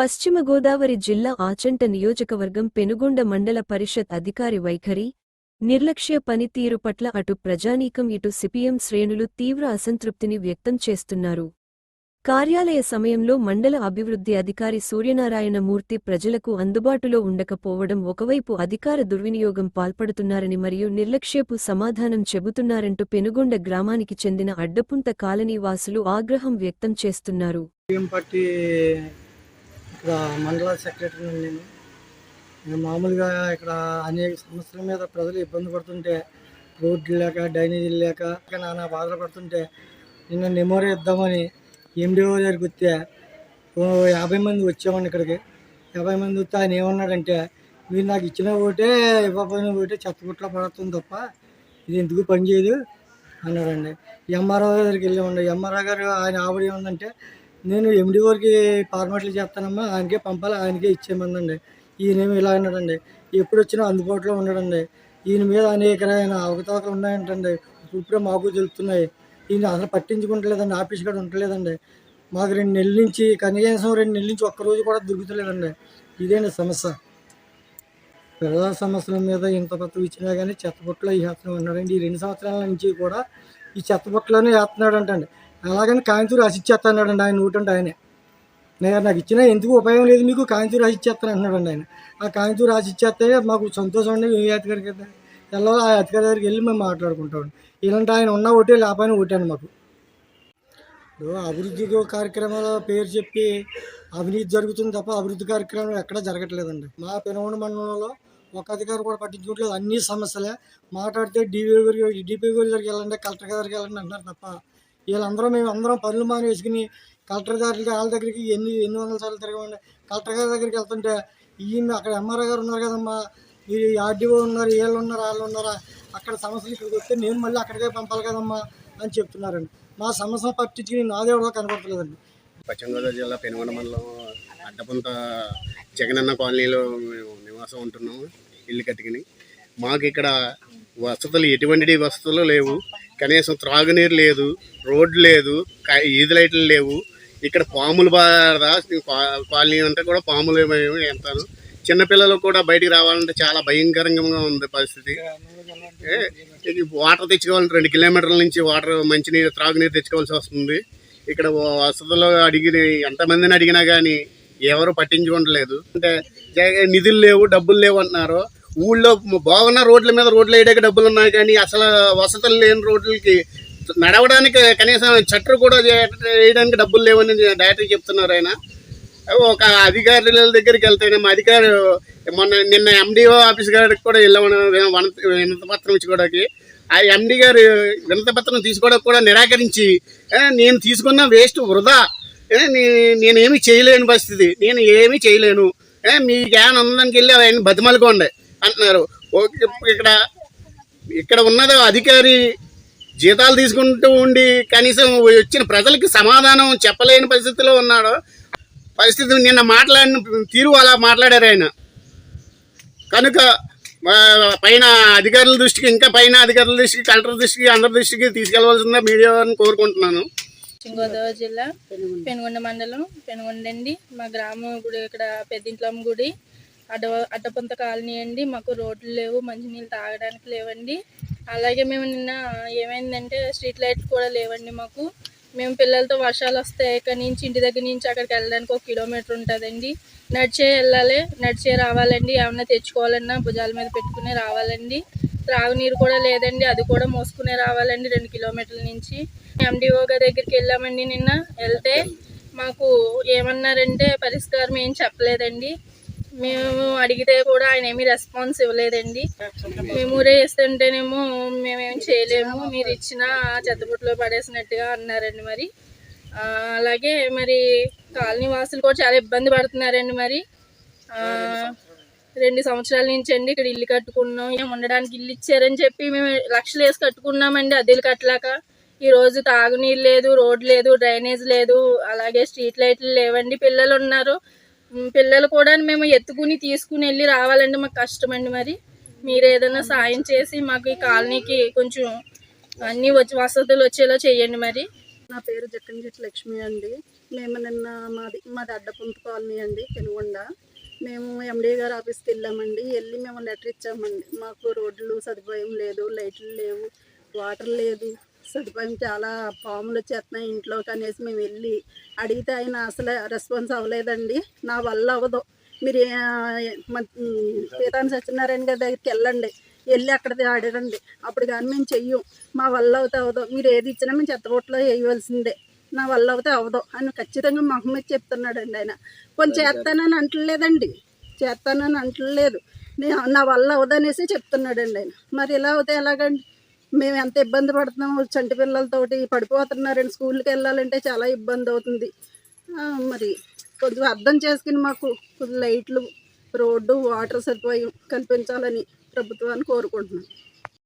పశ్చిమ గోదావరి జిల్లా ఆచంట నియోజకవర్గం పెనుగొండ మండల పరిషత్ అధికారి వైఖరి నిర్లక్ష్య పనితీరు పట్ల అటు ప్రజానీకం ఇటు సిపిఎం శ్రేణులు తీవ్ర అసంతృప్తిని వ్యక్తం చేస్తున్నారు. కార్యాలయ సమయంలో మండల అభివృద్ధి అధికారి సూర్యనారాయణమూర్తి ప్రజలకు అందుబాటులో ఉండకపోవడం ఒకవైపు అధికార దుర్వినియోగం పాల్పడుతున్నారని మరియు నిర్లక్ష్యపు సమాధానం చెబుతున్నారంటూ పెనుగొండ గ్రామానికి చెందిన అడ్డపుంత కాలనీ వాసులు ఆగ్రహం వ్యక్తం చేస్తున్నారు. ఇక్కడ మండల సెక్రటరీ నేను. నేను మామూలుగా ఇక్కడ అనేక సమస్యల మీద ప్రజలు ఇబ్బంది పడుతుంటే రోడ్లు లేక డ్రైనేజీలు లేక నానా బాధలు పడుతుంటే నిన్న నెమోరీ ఇద్దామని ఎండిఓ దగ్గరికి వస్తే యాభై మంది వచ్చామండి ఇక్కడికి. యాభై మంది వస్తే ఆయన ఏమన్నాడంటే మీరు నాకు ఇచ్చిన ఓటే ఇవ్వకపోయిన ఓటే చెత్తగుట్లో పడుతుంది తప్ప ఇది ఎందుకు పనిచేయదు అన్నాడండి. ఎంఆర్ఓ దగ్గరికి వెళ్ళామండి. ఎంఆర్ఓ గారు ఆయన ఆవిడ ఏమందంటే నేను ఎండిఓకి ఫార్మాట్లు చేస్తానమ్మా ఆయనకే పంపాలి ఆయనకే ఇచ్చేయమందండి ఈయనేమి ఇలా అన్నాడండి ఎప్పుడు వచ్చినా అందుబాటులో ఉన్నాడండి. ఈయన మీద అనేకమైన అవకతవకలు ఉన్నాయంటండి. ఇప్పుడే మాకు తెలుస్తున్నాయి. ఈయన అసలు పట్టించుకుంటలేదండి ఆఫీస్ కూడా ఉండలేదండి. మాకు రెండు నెలల నుంచి కనీసం రెండు నెలల నుంచి ఒక్క రోజు కూడా దొరుకుతలేదండి. ఇదేంటి సమస్య. ప్రజా సమస్యల మీద ఇంత పత్రం ఇచ్చినా కానీ చెత్తబుట్టలో వేస్తున్నాం ఉన్నారండి ఈ రెండు సంవత్సరాల నుంచి కూడా ఈ చెత్తబుట్టలోనే వేస్తున్నాడు అంటండి అలాగని కాంతూరు రాసిచ్చేస్తున్నాడండి ఆయన ఊటంటే ఆయనే. నేను నాకు ఇచ్చినా ఎందుకు ఉపయోగం లేదు మీకు? కాంతూరు రాసిచ్చేస్తాను అంటున్నాడు ఆయన. ఆ కాంతూరు రాసిచ్చేస్తే మాకు సంతోషం అండి ఏ అధికారి కదా వెళ్ళాలో ఆ అధికారి దగ్గరికి వెళ్ళి మేము మాట్లాడుకుంటాం ఇలాంటి ఆయన ఉన్న ఒకటే లేకపోయినా ఒకటే మాకు. ఇప్పుడు అభివృద్ధి కార్యక్రమాల పేరు చెప్పి అవినీతి జరుగుతుంది తప్ప అభివృద్ధి కార్యక్రమాలు ఎక్కడా జరగట్లేదండి. మా పెనగొండ మండలంలో ఒక అధికారి కూడా పట్టించుకోవట్లేదు. అన్ని సమస్యలే. మాట్లాడితే డిపి గారికి డిపి గారి దగ్గరికి వెళ్ళండి కలెక్టర్ గారికి వెళ్ళండి అంటున్నారు తప్ప. వీళ్ళందరూ మేము అందరం పనులు మానేసుకుని కలెక్టర్ గారికి వాళ్ళ దగ్గరికి ఎన్ని ఎన్ని వందల సార్లు తిరగమండి. కలెక్టర్ గారి దగ్గరికి వెళ్తుంటే ఈయన అక్కడ ఎంఆర్ఐ గారు ఉన్నారు కదమ్మా. ఈ ఆర్డీఓ ఉన్నారు వీళ్ళు ఉన్నారు వాళ్ళు ఉన్నారా? అక్కడ సమస్యలు ఇక్కడికి వస్తే నేను మళ్ళీ అక్కడికే పంపాలి కదమ్మా అని చెప్తున్నారండి. మా సమస్య పట్టించుకుని నాదే కూడా పశ్చిమ గోదావరి జిల్లా పెనుగొండ మండలం అడ్డపంత జగనన్న కాలనీలో మేము నివాసం ఉంటున్నాము ఇల్లు కట్టుకుని. మాకు ఇక్కడ వసతులు ఎటువంటి వసతులు లేవు. కనీసం త్రాగునీరు లేదు రోడ్డు లేదు క- ఈది లైట్లు లేవు. ఇక్కడ పాములు బాధ కాలనీ అంటే కూడా పాములు వెళ్తాను చిన్నపిల్లలు కూడా బయటికి రావాలంటే చాలా భయంకరంగా ఉంది పరిస్థితి. వాటర్ తెచ్చుకోవాలంటే రెండు కిలోమీటర్ల నుంచి వాటర్ మంచినీరు త్రాగునీరు తెచ్చుకోవాల్సి వస్తుంది. ఇక్కడ వసతులు అడిగిన ఎంతమందిని అడిగినా కానీ ఎవరు పట్టించుకోవట్లేదు. అంటే నిధులు లేవు డబ్బులు లేవు అంటున్నారు. ఊళ్ళో బాగున్న రోడ్ల మీద రోడ్లు వేయడానికి డబ్బులు ఉన్నాయి కానీ అసలు వసతులు లేని రోడ్లకి నడవడానికి కనీసం చట్టర్ కూడా వేయడానికి డబ్బులు లేవని డైరెక్టర్ చెప్తున్నారు ఆయన. ఒక అధికారుల దగ్గరికి వెళ్తేనే మా అధికారు మొన్న నిన్న ఎండిఓ ఆఫీస్ గారికి కూడా వెళ్ళామని వినతి పత్రం ఇచ్చుకోవడానికి. ఆ ఎండి గారు వినతి పత్రం తీసుకోవడానికి కూడా నిరాకరించి నేను తీసుకున్న వేస్ట్ వృధా. నే- నేనేమి చేయలేని పరిస్థితి. నేను ఏమీ చేయలేను. ఏ, జ్ఞానం ఏమైనా వెళ్ళి ఆయన బతిమలుకోండి అంటున్నారు. ఓకే, ఇక్కడ ఇక్కడ ఉన్నది అధికారి జీతాలు తీసుకుంటూ ఉండి కనీసం వచ్చిన ప్రజలకి సమాధానం చెప్పలేని పరిస్థితిలో ఉన్నాడు. పరిస్థితి నిన్న మాట్లాడిన తీరు అలా మాట్లాడారు ఆయన. కనుక పైన అధికారుల దృష్టికి ఇంకా పైన అధికారుల దృష్టికి కలెక్టర్ దృష్టికి అందరి దృష్టికి తీసుకెళ్ళవలసిందిగా మీడియాని కోరుకుంటున్నాను. గోదావరి జిల్లా పెనుగొండ. మండలం పెనుగొండ అండి. మా గ్రామం గుడి ఇక్కడ పెద్దింట్లమ్మ గుడి. అడ్డ అడ్డపంత కాలనీ అండి. మాకు రోడ్లు లేవు మంచినీళ్ళు తాగడానికి లేవండి. అలాగే మేము నిన్న ఏమైందంటే స్ట్రీట్ లైట్స్ కూడా లేవండి మాకు. మేము పిల్లలతో వర్షాలు వస్తాయి ఇక్కడ నుంచి ఇంటి దగ్గర నుంచి అక్కడికి వెళ్ళడానికి ఒక కిలోమీటర్ ఉంటుందండి. నడిచే వెళ్ళాలి నడిచే రావాలండి. ఏమన్నా తెచ్చుకోవాలన్నా భుజాల మీద పెట్టుకుని రావాలండి. త్రాగునీరు కూడా లేదండి. అది కూడా మోసుకునే రావాలండి రెండు కిలోమీటర్ల నుంచి. ఎండిఓ గారి దగ్గరికి వెళ్ళామండి నిన్న. వెళ్తే మాకు ఏమన్నారంటే పరిష్కారం ఏం చెప్పలేదండి. మేము అడిగితే కూడా ఆయన ఏమీ రెస్పాన్స్ ఇవ్వలేదండి. మేము వేస్తుంటేనేమో మేమేం చేయలేము. మీరు ఇచ్చిన చెత్తబుట్లో పడేసినట్టుగా అన్నారండి మరి. అలాగే మరి కాలనీ వాసులు కూడా చాలా ఇబ్బంది పడుతున్నారండి మరి. రెండు సంవత్సరాల నుంచి అండి ఇక్కడ ఇల్లు కట్టుకున్నాం. ఏం ఉండడానికి ఇల్లు ఇచ్చారని చెప్పి మేము లక్షలు వేసి కట్టుకున్నామండి అద్దెలు కట్టలేక. ఈ రోజు తాగునీరు లేదు రోడ్ లేదు డ్రైనేజ్ లేదు అలాగే స్ట్రీట్ లైట్లు లేవండి పిల్లలు ఉన్నారు. పిల్లలు కూడా మేము ఎత్తుకుని తీసుకుని వెళ్ళి రావాలండి మాకు కష్టం అండి మరి. మీరు ఏదైనా సాయం చేసి మాకు ఈ కాలనీకి కొంచెం అన్ని వచ్చి వసతులు వచ్చేలా చేయండి మరి. నా పేరు జక్కన్ చెట్టు లక్ష్మి అండి. మేము నిన్న మాది మాది అడ్డపుంత కాలనీ అండి పెనుగొండ మేము ఎండీ గారి ఆఫీస్కి వెళ్ళామండి. వెళ్ళి మేము లెటర్ ఇచ్చామండి. మాకు రోడ్లు సదుపాయం లేదు లైట్లు లేవు వాటర్ లేదు. సదుపాయం చాలా పాములు వచ్చేస్తున్నాయి ఇంట్లో కనేసి మేము వెళ్ళి అడిగితే ఆయన అసలు రెస్పాన్స్ అవ్వలేదండి. నా వల్ల అవ్వదు. మీరు ఏ- సత్యనారాయణ గారి దగ్గరికి వెళ్ళండి. వెళ్ళి అక్కడ అడగండి అప్పుడు కానీ మేము చెయ్యం. మా వల్ల అవుతా అవ్వదు. మీరు ఏది ఇచ్చినా మేము చెత్తబొట్లో వేయవలసిందే. నా వల్ల అవుతే అవ్వదు అని ఖచ్చితంగా మొహం మీద చెప్తున్నాడండి ఆయన. కొంచెం చేస్తానని అంటలేదండి. చేస్తానని అంటలేదు. నే- నా వల్ల అవదనేసి చెప్తున్నాడండి ఆయన. మరి ఇలా అవుతే ఎలాగండి? మేము ఎంత ఇబ్బంది పడుతున్నాము చంటి పిల్లలతోటి పడిపోతున్నారండి. స్కూల్కి వెళ్ళాలంటే చాలా ఇబ్బంది అవుతుంది. మరి కొంచెం అర్థం చేసుకుని మాకు లైట్లు రోడ్డు వాటర్ సదుపాయం కల్పించాలని ప్రభుత్వాన్ని కోరుకుంటున్నాను